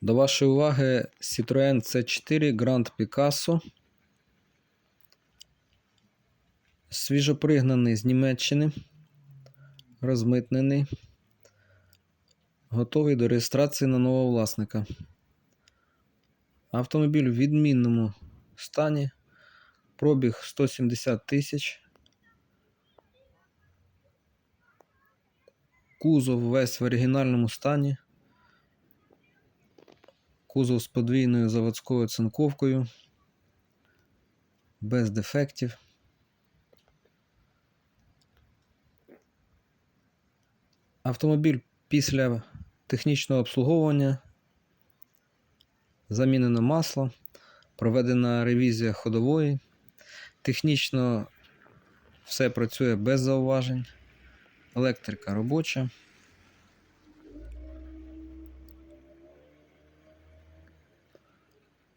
До вашої уваги Citroën C4 Grand Picasso. Свіжопригнаний з Німеччини. Розмитнений. Готовий до реєстрації на нового власника. Автомобіль в відмінному стані. Пробіг 170 тисяч. Кузов весь в оригінальному стані. Кузов з подвійною заводською цинковкою. Без дефектів. Автомобіль після технічного обслуговування. Замінено масло. Проведена ревізія ходової. Технічно все працює без зауважень. Електрика робоча.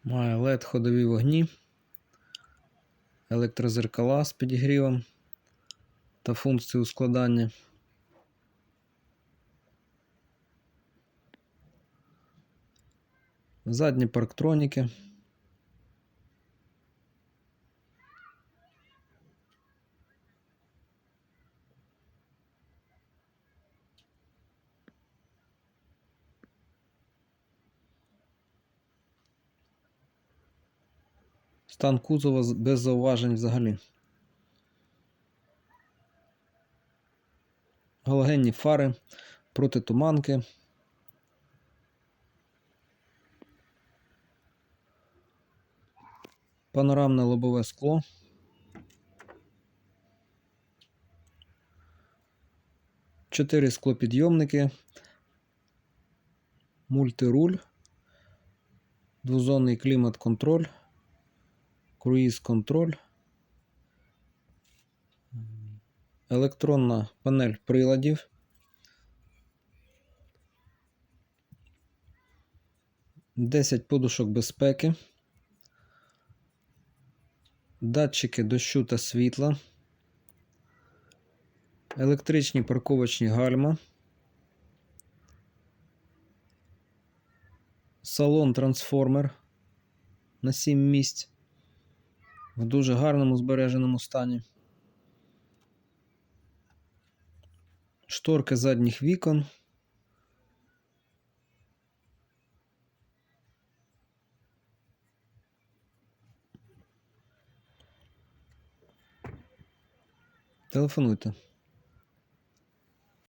Має LED ходові вогні, електрозеркала з підігрівом та функцією складання. Задні парктроніки. Стан кузова без зауважень взагалі. Галогенні фари, протитуманки. Панорамне лобове скло. Чотири склопідйомники. Мультируль. Двозонний клімат-контроль круїз контроль, електронна панель приладів, десять подушок безпеки, датчики дощу та світла, електричні парковочні гальма, салон трансформер на 7 місць в дуже гарному збереженому стані. Шторки задніх вікон. Телефонуйте.